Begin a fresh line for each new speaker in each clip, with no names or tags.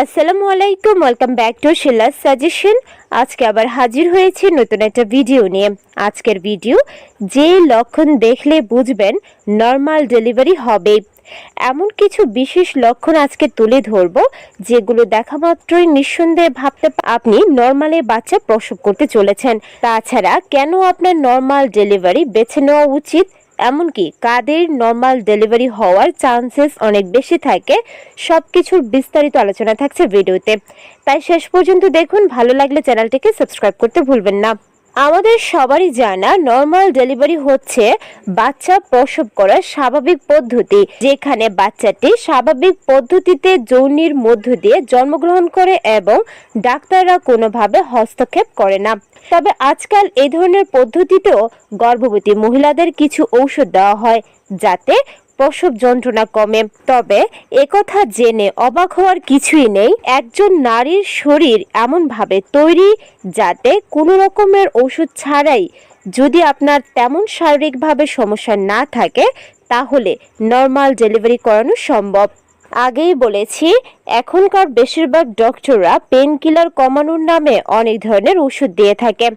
আসসালামু আলাইকুম welcome back to Shila's suggestion আজকে আবার হাজির হয়েছি নতুন একটা ভিডিও নিয়ে। আজকের ভিডিও যে লক্ষণ দেখলে বুঝবেন নর্মাল ডেলিভারি হবে। এমন কিছু বিশেষ লক্ষণ আজকে তুলে ধরব, যেগুলো দেখা মাত্রই নিঃসন্দেহে ভাবতে আপনি নর্মালে বাচ্চা প্রসব করতে চলেছেন। তাছাড়া কেন আপনার নর্মাল ডেলিভারি বেছে নেওয়া উচিত? এমনকি কাদের নর্মাল ডেলিভারি হওয়ার চান্সেস অনেক বেশি থাকে সব কিছুর বিস্তারিত আলোচনা থাকছে ভিডিওতে। তাই শেষ পর্যন্ত দেখুন, ভালো লাগলে চ্যানেলটিকে সাবস্ক্রাইব করতে ভুলবেন না। আমাদের সবারই জানা নর্মাল ডেলিভারি হচ্ছে বাচ্চা প্রসব করার স্বাভাবিক পদ্ধতি, যেখানে বাচ্চাটি স্বাভাবিক পদ্ধতিতে যৌনির মধ্য দিয়ে জন্মগ্রহণ করে এবং ডাক্তাররা কোনোভাবে হস্তক্ষেপ করে না। তবে আজকাল এই ধরনের পদ্ধতিতেও গর্ভবতী মহিলাদের কিছু ঔষধ দেওয়া হয় যাতে প্রসব যন্ত্রণা কমে। তবে একথা জেনে অবাক হওয়ার কিছুই নেই। একজন নারীর শরীর এমনভাবে তৈরি যাতে কোনো রকমের ওষুধ ছাড়াই যদি আপনার তেমন শারীরিকভাবে সমস্যা না থাকে, তাহলে নর্মাল ডেলিভারি করানো সম্ভব। আগেই বলেছি, এখনকার বেশিরভাগ ডক্টররা পেন কিলার কমানোর নামে অনেক ধরনের ওষুধ দিয়ে থাকে।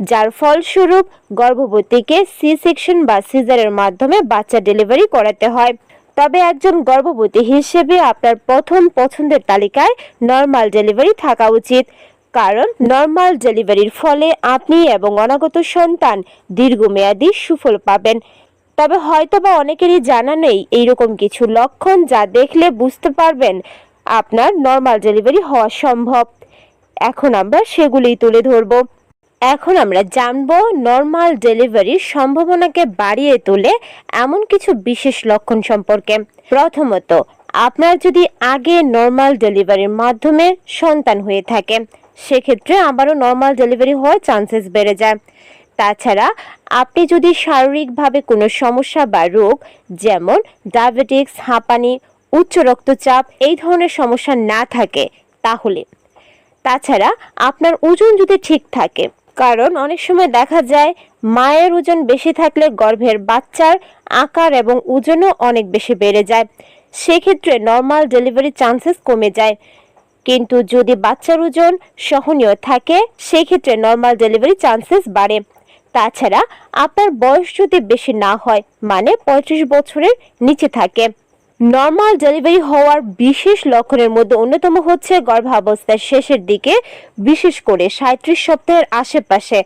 যার ফলস্বরূপ গর্ভবতীকে সি সেকশন বা সিজারের মাধ্যমে বাচ্চা ডেলিভারি করাতে হয়। তবে একজন গর্ভবতী হিসেবে আপনার প্রথম পছন্দের তালিকায় নর্মাল ডেলিভারি থাকা উচিত। কারণ নর্মাল ডেলিভারির ফলে আপনি এবং অনাগত সন্তান দীর্ঘমেয়াদী সুফল পাবেন। তবে হয়তোবা অনেকেরই জানা নেই এইরকম কিছু লক্ষণ যা দেখলে বুঝতে পারবেন আপনার নর্মাল ডেলিভারি হওয়া সম্ভব। এখন আমরা সেগুলিই তুলে ধরব। এখন আমরা জানব নর্মাল ডেলিভারির সম্ভাবনাকে বাড়িয়ে তোলে এমন কিছু বিশেষ লক্ষণ সম্পর্কে। প্রথমত, আপনার যদি আগে নর্মাল ডেলিভারির মাধ্যমে সন্তান হয়ে থাকে, সেক্ষেত্রে আবারও নর্মাল ডেলিভারি হওয়ার চান্সেস বেড়ে যায়। তাছাড়া আপনি যদি শারীরিকভাবে কোনো সমস্যা বা রোগ, যেমন ডায়াবেটিক্স হাঁপানি, উচ্চ রক্তচাপ এই ধরনের সমস্যা না থাকে, তাহলে। তাছাড়া আপনার ওজন যদি ঠিক থাকে, কারণ অনেক সময় দেখা যায় মায়ের ওজন বেশি থাকলে গর্ভের বাচ্চার আকার এবং ওজনও অনেক বেশি বেড়ে যায়। সেক্ষেত্রে নর্মাল ডেলিভারি চান্সেস কমে যায়। কিন্তু যদি বাচ্চার ওজন সহনীয় থাকে, সেক্ষেত্রে নর্মাল ডেলিভারি চান্সেস বাড়ে। তাছাড়া আপনার বয়স যদি বেশি না হয় মানে পঁয়ত্রিশ বছরের নিচে থাকে। নর্মাল ডেলিভারি হওয়ার বিশেষ লক্ষণের মধ্যে অন্যতম হচ্ছে গর্ভাবস্থার শেষের দিকে, বিশেষ করে সাঁত্রিশ সপ্তাহের আশেপাশে।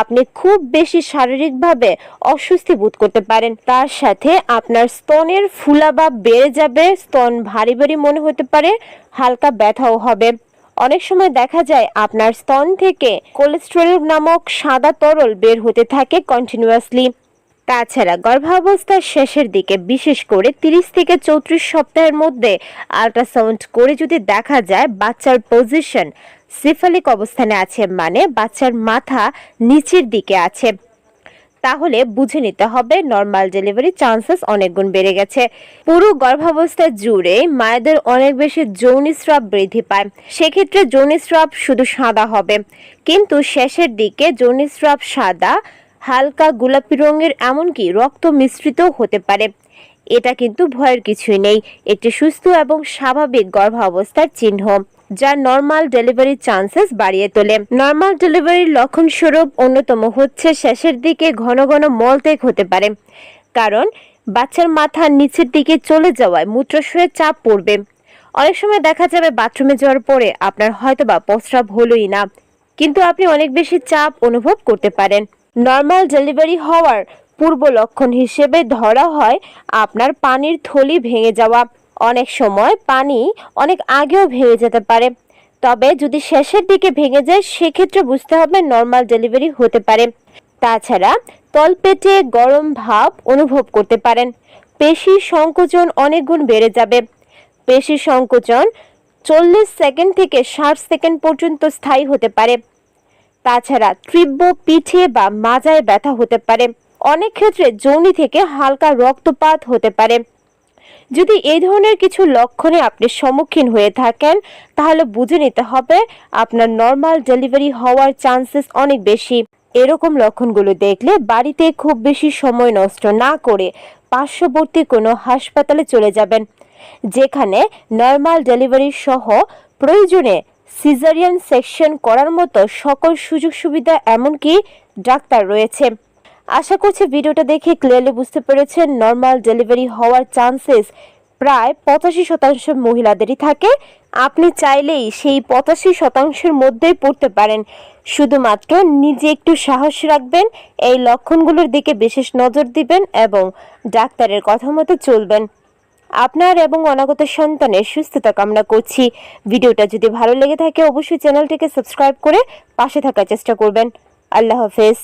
আপনি খুব বেশি শারীরিকভাবে অস্বস্তি বোধ করতে পারেন। তার সাথে আপনার স্তনের ফুলাভাব বেড়ে যাবে, স্তন ভারী ভারী মনে হতে পারে, হালকা ব্যথাও হবে। অনেক সময় দেখা যায় আপনার স্তন থেকে কোলেস্ট্রল নামক সাদা তরল বের হতে থাকে কন্টিনিউয়াসলি তাছাড়া গর্ভাবস্থার শেষের দিকে বিশেষ করে তিরিশ থেকে চৌত্রিশ সপ্তাহের মধ্যে আল্ট্রাসাউন্ড করে যদি দেখা যায়, বাচ্চার পজিশন সিফালিক অবস্থানে আছে মানে বাচ্চার মাথা নিচের দিকে আছে। তাহলে বুঝে নিতে হবে নর্মাল ডেলিভারি চান্সেস অনেক গুণ বেড়ে গেছে। পুরো গর্ভাবস্থা জুড়ে মায়েদের অনেক বেশি যৌনিস্রাব বৃদ্ধি পায়। সেক্ষেত্রে যৌনিস্রাব শুধু সাদা হবে। কিন্তু শেষের দিকে যৌনিস্রাব সাদা, হালকা গোলাপি রঙের এমনকি রক্ত মিশ্রিতও হতে পারে। এটা কিন্তু ভয়ের কিছুই নেই। একটি সুস্থ এবং স্বাভাবিক গর্ভাবস্থার চিহ্ন। যা নর্মাল ডেলিভারির চান্সেস বাড়িয়ে তোলে। নর্মাল ডেলিভারির লক্ষণ স্বরূপ অন্যতম হচ্ছে শেষের দিকে ঘন ঘন মলত্যাগ হতে পারে। কারণ বাচ্চার মাথা নিচের দিকে চলে যাওয়ায় মূত্রাশয়ের চাপ পড়বে। অনেক সময় দেখা যাবে বাথরুমে যাওয়ার পরে আপনার হয়তোবা প্রস্রাব হলোই না। কিন্তু আপনি অনেক বেশি চাপ অনুভব করতে পারেন। নর্মাল ডেলিভারি হওয়ার পূর্ব লক্ষণ হিসেবে ধরা হয় আপনার পানির থলি ভেঙে যাওয়া। অনেক সময় পানি অনেক আগেও ভেঙে যেতে পারে। তবে যদি শেষের দিকে ভেঙে যায়, সেক্ষেত্রে বুঝতে হবে নর্মাল ডেলিভারি হতে পারে। তাছাড়া তলপেটে গরম ভাব অনুভব করতে পারেন। পেশি সংকোচন অনেক গুণ বেড়ে যাবে। পেশি সংকোচন চল্লিশ সেকেন্ড থেকে ষাট সেকেন্ড পর্যন্ত স্থায়ী হতে পারে। তাছাড়া তীব্র পিঠে বা মাজায় ব্যথা হতে পারে। অনেক ক্ষেত্রে যৌনি থেকে হালকা রক্তপাত হতে পারে। যদি এই ধরনের কিছু লক্ষণে আপনি সম্মুখীন হয়ে থাকেন, তাহলে বুঝে নিতে হবে আপনার নর্মাল ডেলিভারি হওয়ার চান্সেস অনেক বেশি। এরকম লক্ষণগুলো দেখলে বাড়িতে খুব বেশি সময় নষ্ট না করে পার্শ্ববর্তী কোনো হাসপাতালে চলে যাবেন, যেখানে নর্মাল ডেলিভারি সহ প্রয়োজনে সিজারিয়ান সেকশন করার মতো সকল সুযোগ সুবিধা এমনকি ডাক্তার রয়েছে। আশা করছি ভিডিওটা দেখে ক্লিয়ারলি বুঝতে পেরেছেন। নর্মাল ডেলিভারি হওয়ার চান্সেস প্রায় পঁচাশি শতাংশ মহিলাদেরই থাকে। আপনি চাইলেই সেই পঁচাশি শতাংশের মধ্যেই পড়তে পারেন। শুধুমাত্র নিজে একটু সাহস রাখবেন, এই লক্ষণগুলোর দিকে বিশেষ নজর দিবেন এবং ডাক্তারের কথা মতো চলবেন। আপনার এবং অনাগত সন্তানের সুস্থতা কামনা করছি। ভিডিওটা যদি ভালো লেগে থাকে, অবশ্যই চ্যানেলটিকে সাবস্ক্রাইব করে পাশে থাকার চেষ্টা করবেন। আল্লাহ হাফেজ।